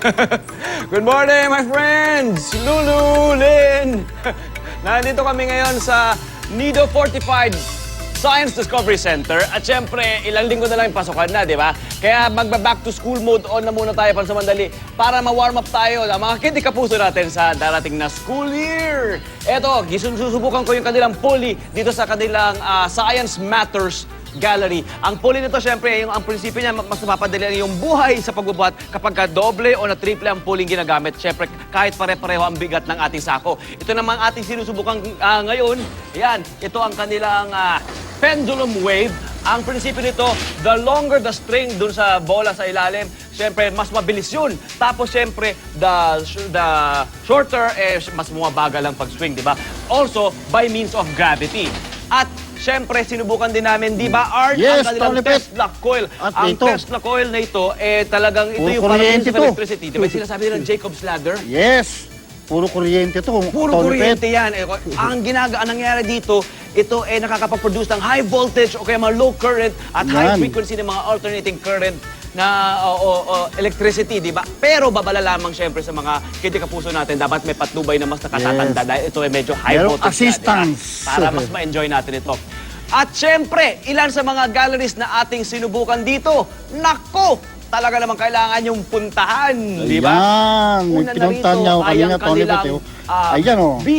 Good morning, my friends! Lulu, Lynn! Nandito kami ngayon sa Nido Fortified Science Discovery Center. At syempre, ilang linggo na lang yung pasukan na, di ba? Kaya magba-back to school mode on na muna tayo pansamandali para ma-warm up tayo ang mga kindi kapuso natin sa darating na school year. Eto, susubukan ko yung kanilang pulley dito sa kanilang ah, Science Matters Gallery. Ang pulley nito, syempre, yung ang prinsipyo niya, mas mapapadali yung buhay sa pagbubuhat kapag ka doble o na triple ang pulley ginagamit. Syempre, kahit pare-pareho ang bigat ng ating sako. Ito naman ating sinusubukan ah, ngayon. Yan, ito ang kanilang ah, pendulum wave. Ang prinsipyo nito, the longer the string dun sa bola sa ilalim, syempre, mas mabilis yun. Tapos, syempre, the, the shorter, eh, mas bumabagal ang pag-swing, di ba? Also, by means of gravity. At, syempre, sinubukan din namin, di ba, Art, Yes, ang kanilang. Tesla coil. At ang ito. Tesla coil na ito, eh, talagang ito Puro yung parang of to. electricity. Di ba, yung sinasabi nila Jacob's ladder? Yes! Puro kuryente to. Puro Tony kuryente Pet. yan. Eh, ang ginaga, ang nangyayari dito, ito ay nakakapag-produce ng high voltage o kaya mga low current at high Yan. frequency ng mga alternating current na o, o, o, electricity, di ba? Pero babala lamang syempre sa mga kiti kapuso natin, dapat may patnubay na mas nakatatanda Yes. dahil ito ay medyo high Merong voltage. na, di ba? assistance. Para mas ma-enjoy natin ito. At syempre, ilan sa mga galleries na ating sinubukan dito, nako, talaga naman kailangan yung puntahan, di ba? Ayan, may Una na pinuntahan rito niya ako ay kanina, ang Tony kanilang, oh. ah, Ayan, oh. B.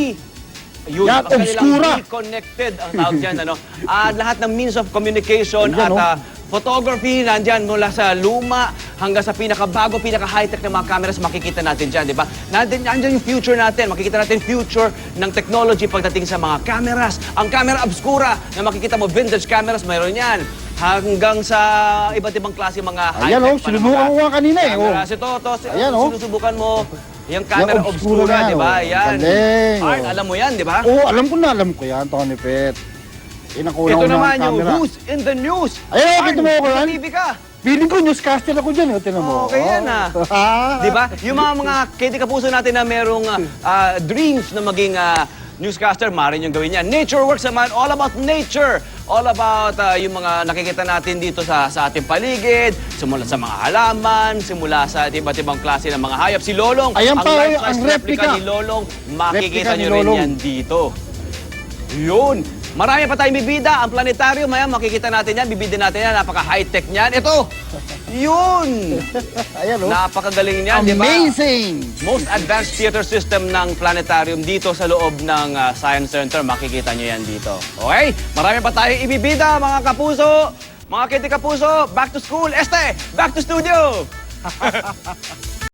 Yun, Yan, ang kanilang obscura. Connected ang tawag dyan. Ano? Ah, lahat ng means of communication at Ayan, oh. ah, photography, nandyan mula sa luma hanggang sa pinakabago, pinaka-high-tech na mga cameras, makikita natin dyan, di ba? Nandyan, nandyan yung future natin. Makikita natin future ng technology pagdating sa mga cameras. Ang camera obscura na makikita mo, vintage cameras, mayroon yan. Hanggang sa iba't ibang klase mga high-tech Ayan, oh, sinubukan ko nga kanina, eh, oh. Ito, to, si- Ayan, oh. sinusubukan mo. Yung camera Yung obscura, obscura di ba? oh. Yan. Galing, Art, oh. alam mo yan, di ba? Oo, alam ko na, alam ko yan, Tony Pet. Inakuna Ito ko na naman ang yung camera. Who's in the News. Ayan, Arn, nakita mo ako sa yan? TV ka. Feeling ko newscaster ako dyan, oh. Tinan mo. Okay yan, ah. Di ba? Yung mga mga kedi kapuso natin na merong ah, ah, dreams na maging ah, newscaster, maaaring yung gawin yan. Nature Works naman, all about nature. All about ah, yung mga nakikita natin dito sa, sa ating paligid, simula sa mga halaman, simula sa iba't ibang klase ng mga hayop. Si Lolong, Ayan ang pa, ang replica replica. ni Lolong, makikita Replica ni nyo rin Lolong. yan dito. Yun. Marami pa tayong bibida. Ang planetarium, ayan, makikita natin yan. Bibida natin yan. Napaka-high-tech niyan. Ito! Yun! Ayan, oh. Napakagaling niyan, di ba? Amazing! Most advanced theater system ng planetarium dito sa loob ng ah, Science Center. Makikita nyo yan dito. Okay? Marami pa tayong ibibida, mga kapuso! Mga kiti kapuso, back to school. Este, back to studio!